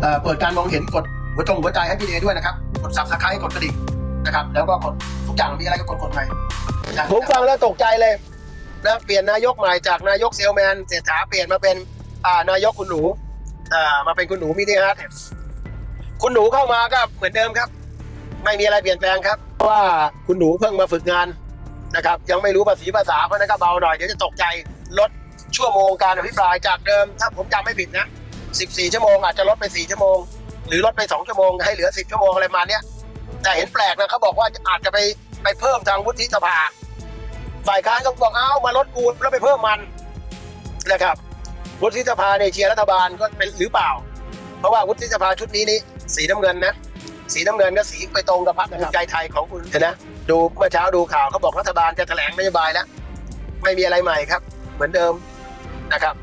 เอ่อเปิดการมองเห็นกดหัวจงหัวใจให้พี่เอด้วยนะครับ กดซับสไครต์กดกระดิ่งนะครับ แล้วก็กดทุกอย่างมีอะไรก็กดกดไปผมฟังแล้วตกใจเลยนะเปลี่ยนนายกใหม่จากนายกเซลแมนเศรษฐาเปลี่ยนมาเป็นนายกคุณหนูมาเป็นคุณหนูมินิฮาร์ดคุณหนูเข้ามาก็เหมือนเดิมครับ ไม่มีอะไรเปลี่ยนแปลงครับเพราะว่าคุณหนูเพิ่งมาฝึกงานนะครับ ยังไม่รู้ภาษีภาษาเพราะฉะนั้นก็เบาหน่อยเดี๋ยวจะตกใจลดชั่วโมงการอภิปรายจากเดิม ถ้าผมจำไม่ผิดนะ 14 ชั่วโมงอาจจะลดไป 4 ชั่วโมง หรือลดไป 2 ชั่วโมง ให้เหลือ 10 ชั่วโมงอะไรมาเนี้ยแต่เห็นแปลกนะเขาบอกว่าอาจจะไปไปเพิ่มทางวุฒิสภา ฝ่ายค้านก็บอกเอ้ามาลดกูแล้วไปเพิ่มมันนะครับวุฒิสภาในเชียร์รัฐบาลก็เป็นหรือเปล่า เพราะว่าวุฒิสภาชุดนี้นี่สีน้ำเงินนะสีน้ำเงินก็สีไปตรงกับพรรคภูมิใจไทยของคุณเห็นนะดูเมื่อเช้าดูข่าวเขาบอกรัฐบาลจะแถลงนโยบายแล้วไม่มีอะไรใหม่ครับ เหมือนเดิมนะครับ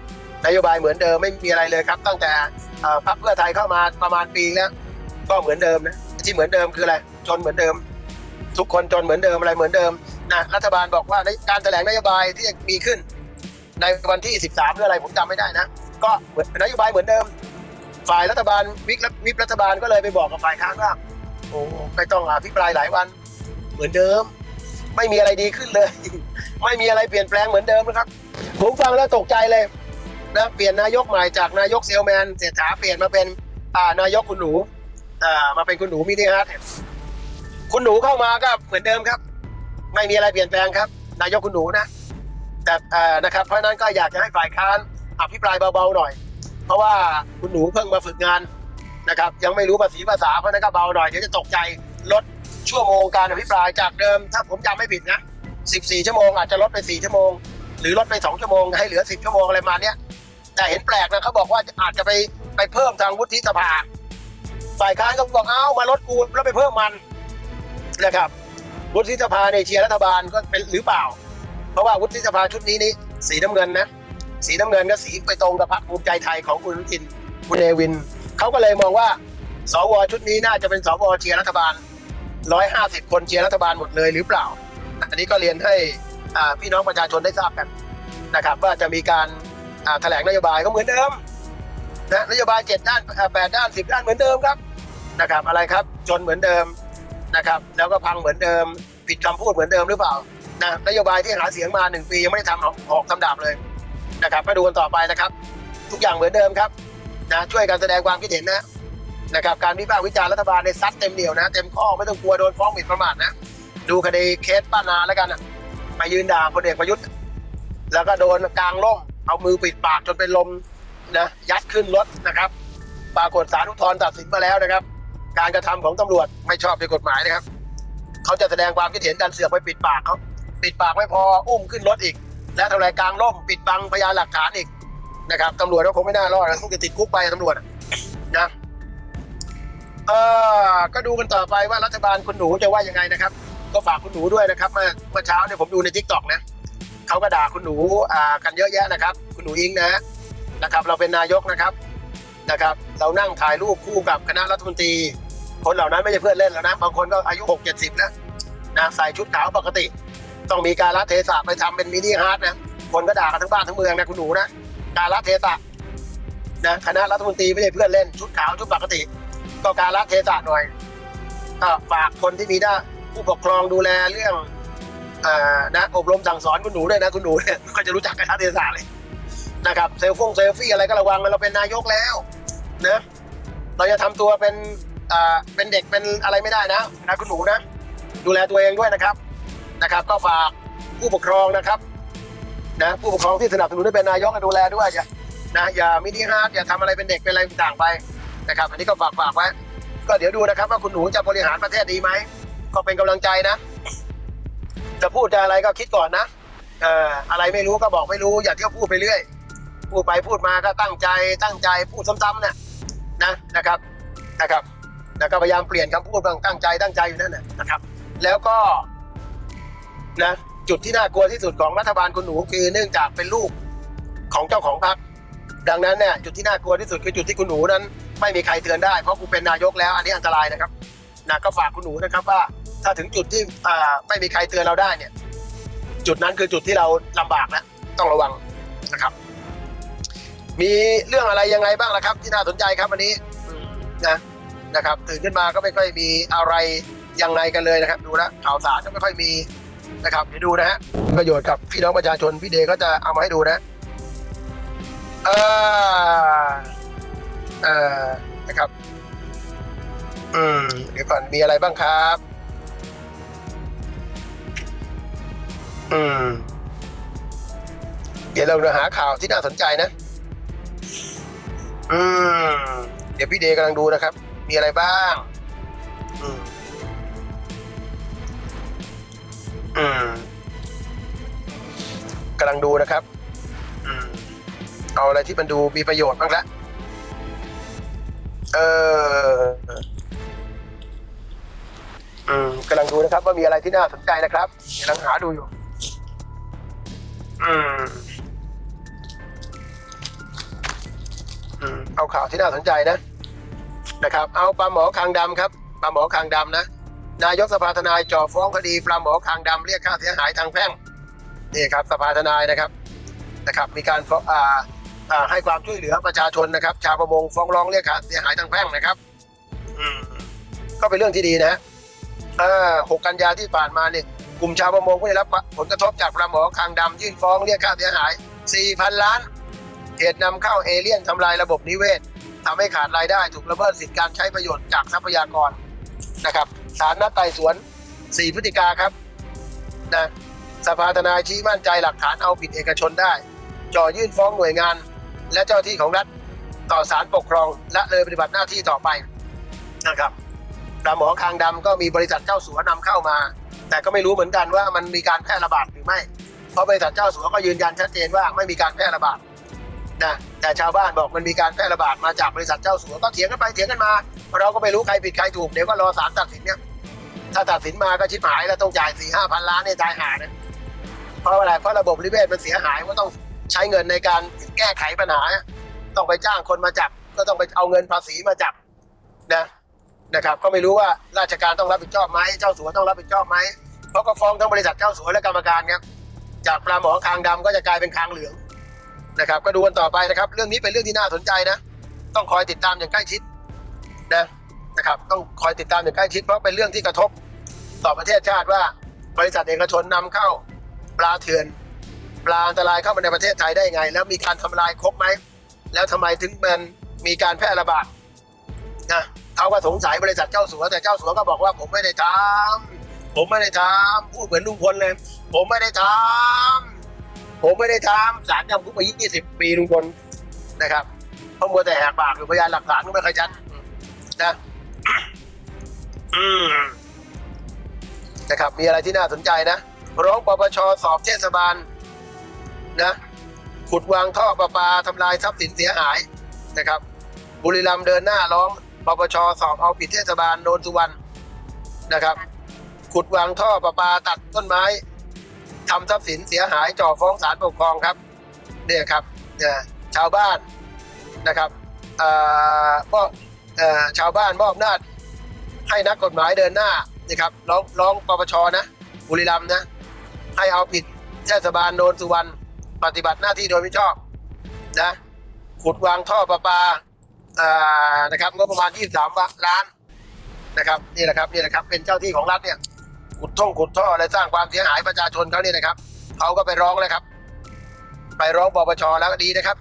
นโยบายเหมือนเดิมไม่มีอะไรเลยครับ ตั้งแต่พรรคเพื่อไทยเข้ามาประมาณปีแล้ว ก็เหมือนเดิมนะที่เหมือนเดิมคืออะไรจนเหมือนเดิม ทุกคนจนเหมือนเดิมอะไรเหมือนเดิมนะรัฐบาลบอกว่าในการแถลงนโยบายที่จะมีขึ้น ในวันที่ 13หรืออะไรผมจำไม่ได้นะ ก็เหมือนนโยบายเหมือนเดิม ฝ่ายรัฐบาลวิกวิปรัฐบาลก็เลยไปบอกกับฝ่ายค้านว่าโอ้ไม่ต้องอภิปรายหลายวัน เหมือนเดิม ไม่มีอะไรดีขึ้นเลย ไม่มีอะไรเปลี่ยนแปลงเหมือนเดิมนะครับ ผมฟังแล้วตกใจเลย นะเปลี่ยนนายกใหม่จากนายกเซลแมนเศรษฐาเปลี่ยนมาเป็นนายกคุณหนูมาเป็นคุณหนูมินิฮาร์ดคุณหนูเข้ามาก็เหมือนเดิมครับ ไม่มีอะไรเปลี่ยนแปลงครับ นายกคุณหนูนะแต่นะครับเพราะนั้นก็อยากจะให้ฝ่ายค้านอภิปรายเบาๆหน่อย เพราะว่าคุณหนูเพิ่งมาฝึกงานนะครับ ยังไม่รู้ภาษีภาษาเพราะนั้นก็เบาหน่อยเดี๋ยวจะตกใจลดชั่วโมงการอภิปรายจากเดิม ถ้าผมจำไม่ผิดนะ14 ชั่วโมงอาจจะลดไป 4 ชั่วโมง หรือลดไป 2 ชั่วโมงให้เหลือ 10 ชั่วโมงอะไรมาเนี้ย แต่เห็นแปลกนะเขาบอกว่าอาจจะไปไปเพิ่มทางวุฒิสภา ฝ่ายค้านก็บอกเอ้ามาลดกูแล้วไปเพิ่มมันนะครับ วุฒิสภาในเชียร์รัฐบาลก็เป็นหรือเปล่า เพราะว่าวุฒิสภาชุดนี้นี่สีน้ำเงินนะ สีน้ำเงินก็สีไปตรงกับพรรคภูมิใจไทยของคุณอินคุณเนวินเขาก็เลยมองว่าสวชุดนี้น่าจะเป็นสวเชียร์รัฐบาล150คนเชียร์รัฐบาลหมดเลยหรือเปล่า อันนี้ก็เรียนให้พี่น้องประชาชนได้ทราบกันนะครับ ว่าจะมีการ แถลงนโยบายก็เหมือนเดิมนะนโยบาย7ด้านอ่า8ด้าน10ด้านเหมือนเดิมครับนะครับ อะไรครับจนเหมือนเดิมนะครับ แล้วก็พังเหมือนเดิม ผิดคำพูดเหมือนเดิมหรือเปล่านะนโยบายที่หาเสียงมาหนึ่งปียังไม่ได้ทำออกออกทำดาบเลยนะครับมาดูกันต่อไปนะครับ ทุกอย่างเหมือนเดิมครับนะช่วยกันแสดงความคิดเห็นนะนะครับการวิพากษ์วิจารณ์รัฐบาลในซัดเต็มเหนียวนะเต็มข้อไม่ต้องกลัวโดนฟ้องหมิ่นประมาทนะดูคดีเคสป้านาแล้วกันนะไปยืนด่าพลเอกประยุทธ์ แล้วก็โดนกลางล่ม เอามือปิดปากจนเป็นลมนะยัดขึ้นรถนะครับ ปรากฏศาลอุทธรณ์ตัดสินมาแล้วนะครับ การกระทำของตำรวจไม่ชอบด้วยกฎหมายนะครับ เขาจะแสดงความคิดเห็นดันเสือกไปปิดปากเขาปิดปากไม่พออุ้มขึ้นรถอีก และทำลายกลางร่มปิดบังพยานหลักฐานอีกนะครับตำรวจก็คงไม่น่ารอดนะคงจะติดคุกไปตำรวจนะเออก็ดูกันต่อไปว่ารัฐบาลคุณหนูจะว่ายังไงนะครับ ก็ฝากคุณหนูด้วยนะครับ เมื่อเมื่อเช้าเนี่ยผมดูในทิกตอกนะ เขาก็ด่าคุณหนูอ่ากันเยอะแยะนะครับ คุณหนูอิงนะนะครับ เราเป็นนายกนะครับนะครับ เรานั่งถ่ายรูปคู่กับคณะรัฐมนตรี คนเหล่านั้นไม่ใช่เพื่อนเล่นแล้วนะบางคนก็อายุหกเจ็ดสิบแล้วนะใส่ชุดขาวปกติ ต้องมีการละเทศะไปทำเป็นมินิฮาร์ดนะคนก็ด่ากันทั้งบ้านทั้งเมืองนะคุณหนูนะการละเทศะนะคณะรัฐมนตรีไม่ใช่เพื่อนเล่นชุดขาวชุดปกติ ก็การละเทศะหน่อยก็ฝากคนที่มีหน้าผู้ปกครองดูแลเรื่อง อ่อนะอบรมสั่งสอนคุณหนูด้วยนะคุณหนูเนี่ยก็จะรู้จักการละเทศะเลยนะครับเซลฟงเซลฟี่อะไรก็ระวังเราเป็นนายกแล้วนะเราจะทำตัวเป็นอ่าเป็นเด็กเป็นอะไรไม่ได้นะนะคุณหนูนะ ดูแลตัวเองด้วยนะครับนะครับ ก็ฝากผู้ปกครองนะครับนะผู้ปกครองที่สนับสนุนให้เป็นนายกดูแลด้วยอย่านะอย่ามินิฮาร์ดอย่าทำอะไรเป็นเด็กเป็นอะไรต่างไปนะครับ อันนี้ก็ฝากฝากไว้ก็เดี๋ยวดูนะครับว่าคุณหนูจะบริหารประเทศดีไหมก็เป็นกำลังใจนะ จะพูดจะอะไรก็คิดก่อนนะเอ่ออะไรไม่รู้ก็บอกไม่รู้ อย่าเที่ยวพูดไปเรื่อย พูดไปพูดมาก็ตั้งใจตั้งใจพูดซ้ำๆเนี่ยนะนะครับนะครับแล้วก็พยายามเปลี่ยนคำพูดบ้างตั้งใจตั้งใจอยู่นั่นแหละนะครับ แล้วก็นะจุดที่น่ากลัวที่สุดของรัฐบาลคุณหนูคือเนื่องจากเป็นลูกของเจ้าของพรรคดังนั้นเนี่ยจุดที่น่ากลัวที่สุดคือจุดที่คุณหนูนั้น ไม่มีใครเตือนได้เพราะกูเป็นนายกแล้ว อันนี้อันตรายนะครับนะก็ฝากคุณหนูนะครับว่า ถ้าถึงจุดที่ไม่มีใครเตือนเราได้เนี่ย จุดนั้นคือจุดที่เราลำบากแล้วต้องระวังนะครับ มีเรื่องอะไรยังไงบ้างล่ะครับ ที่น่าสนใจครับวันนี้นะนะครับ ตื่นขึ้นมาก็ไม่ค่อยมีอะไรยังไงกันเลยนะครับ ดูแลข่าวสารก็ไม่ค่อยมีนะครับเดี๋ยวดูนะฮะประโยชน์กับพี่น้องประชาชนพี่เดก็จะเอามาให้ดูนะเออเออนะครับ อืมเดี๋ยวก่อนมีอะไรบ้างครับ อืม เดี๋ยวเราหาข่าวที่น่าสนใจนะ อืม เดี๋ยวพี่เดย์กำลังดูนะครับ มีอะไรบ้าง อืม อืมกำลังดูนะครับ อืม เอาอะไรที่มันดูมีประโยชน์บ้างละ เออ อืมกำลังดูนะครับ ว่ามีอะไรที่น่าสนใจนะครับกำลังหาดูอยู่ อืมอืมเอาข่าวที่น่าสนใจนะนะครับ เอาปลาหมอคางดำครับปลาหมอคางดำนะ นายกสภาทนายจ่อฟ้องคดีปลาหมอคางดำเรียกค่าเสียหายทางแพ่งนี่ครับสภาทนายนะครับนะครับ มีการฟ้องอ่าอ่าให้ความช่วยเหลือประชาชนนะครับ ชาวประมงฟ้องร้องเรียกค่าเสียหายทางแพ่งนะครับ อืมก็เป็นเรื่องที่ดีนะอ่าหกกันยาที่ผ่านมาเนี่ยก ลุ่มชาวประมงก็ได้รับผลกระทบจากปลาหมอคางดำยื่นฟ้องเรียกค่าเสียหาย 4,000 ล้านเหตุนำเข้าเอเลี่ยนทำลายระบบนิเวศทำให้ขาดรายได้ถูกละเมิดสิทธิการใช้ประโยชน์จากทรัพยากรนะครับศาลนัดไต่สวน 4 พฤศจิกาครับนะสภาทนายชี้มั่นใจหลักฐานเอาผิดเอกชนได้ จ่อยื่นฟ้องหน่วยงาน และเจ้าที่ของรัฐต่อศาลปกครองและเลยปฏิบัติหน้าที่ต่อไปนะครับปลาหมอคางดำก็มีบริษัทเจ้าสัวนำเข้ามา แต่ก็ไม่รู้เหมือนกันว่ามันมีการแพร่ระบาดหรือไม่ เพราะบริษัทเจ้าสัวก็ยืนยันชัดเจนว่าไม่มีการแพร่ระบาดนะแต่ชาวบ้านบอกมันมีการแพร่ระบาดมาจากบริษัทเจ้าสัวก็เถียงกันไปเถียงกันมา เราก็ไม่รู้ใครผิดใครถูกเดี๋ยวก็รอศาลตัดสินเนี่ยถ้าตัดสินมาก็ชิบหายแล้วต้องจ่ายสี่ห้าพันล้านเนี่ยตายหาเนี่ยเพราะอะไรเพราะระบบนิเวศมันเสียหายก็ต้องใช้เงินในการแก้ไขปัญหา ต้องไปจ้างคนมาจับ ก็ต้องไปเอาเงินภาษีมาจับนะ นะครับก็ไม่รู้ว่าราชการต้องรับผิดชอบไหมเจ้าสัวต้องรับผิดชอบไหมเพราะก็ฟ้องทั้งบริษัทเจ้าสัวและกรรมการครับจากปลาหมอคางดำก็จะกลายเป็นคางเหลืองนะครับ ก็ดูกันต่อไปนะครับ เรื่องนี้เป็นเรื่องที่น่าสนใจนะ ต้องคอยติดตามอย่างใกล้ชิดนะนะครับ ต้องคอยติดตามอย่างใกล้ชิดเพราะเป็นเรื่องที่กระทบต่อประเทศชาติว่า บริษัทเอกชนนำเข้าปลาเถื่อนปลาอันตรายเข้ามาในประเทศไทยได้ไง แล้วมีการทำลายครบไหมแล้วทำไมถึงมันมีการแพร่ระบาดนะ เขาก็สงสัยบริษัทเจ้าสัวแต่เจ้าสัวก็บอกว่าผมไม่ได้ทำผมไม่ได้ทำพูดเหมือนลุงพลเลย ผมไม่ได้ทำผมไม่ได้ทำสารจำคุกไปยี่สิบปีลุงพลนะครับเพราะมัวแต่แหกปากอยู่พยานหลักฐานก็ไม่เคอยชัดนะอืมนะครับมีอะไรที่น่าสนใจนะร้องปปชสอบเทศบาลนะขุดวางท่อประปาทำลายทรัพย์สินเสียหายนะครับ บุรีรัมย์เดินหน้าร้อง ปปชสอบเอาผิดเทศบาลโนนสุวรรณนะครับ ขุดวางท่อประปาตัดต้นไม้ทำทรัพย์สินเสียหายจ่อฟ้องศาลปกครองครับเนี่ยครับเนี่ยชาวบ้านนะครับอ่อมอบเอ่อชาวบ้านมอบอำนาจให้นักกฎหมายเดินหน้านะครับร้องร้องปปชนะบุรีรัมย์นะให้เอาผิดเทศบาลโนนสุวรรณปฏิบัติหน้าที่โดยไม่ชอบนะขุดวางท่อประปา นะครับงบประมาณ 23 ล้านนะครับนี่แหละครับนี่แหละครับเป็นเจ้าที่ของรัฐเนี่ยขุดท่องขุดท่ออะไรสร้างความเสียหายประชาชนเขาเนี่ยนะครับเขาก็ไปร้องแล้วครับ ไปร้องปปชแล้วก็ดีนะครับ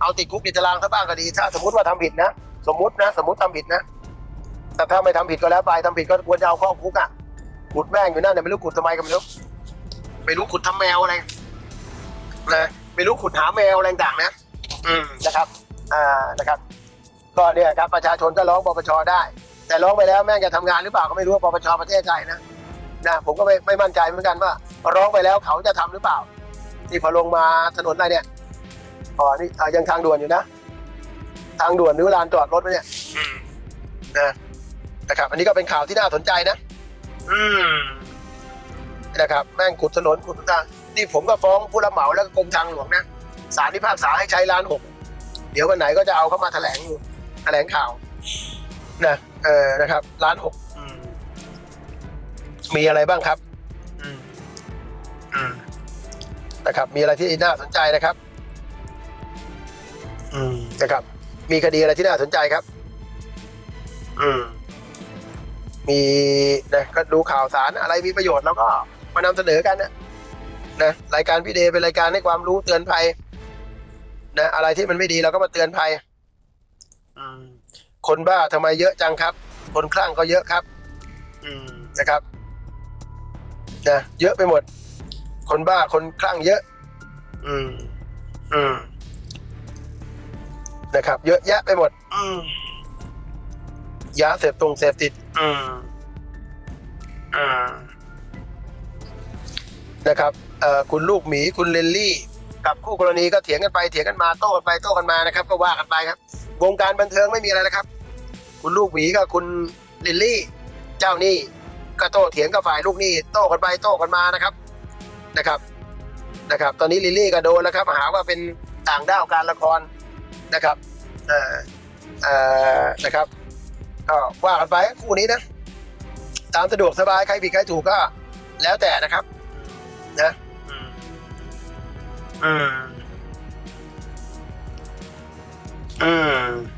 เอาติดคุกติดตารางซะบ้างก็ดี ถ้าสมมติว่าทำผิดนะ สมมตินะ สมมติทำผิดนะแต่ถ้าไม่ทำผิดก็แล้วไปทำผิดก็ควรจะเอาเข้าคุกอะขุดแม่งอยู่นั่นเนี่ยไม่รู้ขุดทำไมก็ไม่รู้ไม่รู้ขุดทำแมวอะไรนะไม่รู้ขุดหาแมวอะไรต่างนะ อืมนะครับ อ่านะครับ ก็เนี่ยครับประชาชนก็ร้องปปชได้ แต่ร้องไปแล้วแม่งจะทำงานหรือเปล่าก็ไม่รู้ว่าปปชประเทศไทยนะนะผมก็ไม่ไม่มั่นใจเหมือนกันว่า ร้องไปแล้วเขาจะทำหรือเปล่าที่พอลงมาถนนอะไรเนี่ยอ๋อนี่อะยังทางด่วนอยู่นะ ทางด่วนหรือลานจอดรถไหมเนี่ยนะนะครับอันนี้ก็เป็นข่าวที่น่าสนใจนะ อืมนะครับแม่งขุดถนนขุดทางนี่ผมก็ฟ้องผู้รับเหมาแล้วก็กรมทางหลวงนะศาลพิพากษาให้ใช้ล้านหกเดี๋ยววันไหนก็จะเอาเข้ามาแถลงอยู่แถลงข่าวนะเออนะครับล้านหกอืมมีอะไรบ้างครับอืมอืมนะครับ มีอะไรที่น่าสนใจนะครับอืมนะครับ มีคดีอะไรที่น่าสนใจครับ อืม มีนะก็ดูข่าวสารอะไรมีประโยชน์แล้วก็มานำเสนอกันนะนะรายการพี่เดย์เป็นรายการให้ความรู้เตือนภัยนะอะไรที่มันไม่ดีเราก็มาเตือนภัยอืม คนบ้าทำไมเยอะจังครับ คนคลั่งก็เยอะครับอืมนะครับนะเยอะไปหมด คนบ้าคนคลั่งเยอะ อืม อืมนะครับ เยอะแยะไปหมด อืมยาเสพตรงเสพติด อืมอ่านะครับเอ่อคุณลูกหมีคุณเลนลี่ กับคู่กรณีก็เถียงกันไปเถียงกันมาโต้กันไปโต้กันมานะครับ ก็ว่ากันไปครับ วงการบันเทิงไม่มีอะไรนะครับ คุณลูกหมีกับคุณลิลลี่ เจ้าหนี้ก็โต้เถียงกับฝ่ายลูกหนี้โต้กันไปโต้กันมานะครับนะครับนะครับ ตอนนี้ลิลลี่ก็โดนแล้วครับหาว่าเป็นต่างด้าวการละครนะครับเอ่อเอ่อนะครับก็ว่ากันไปคู่นี้นะ ตามสะดวกสบายใครผิดใครถูกก็ แล้วแต่นะครับ นะ อืมอืม Uh.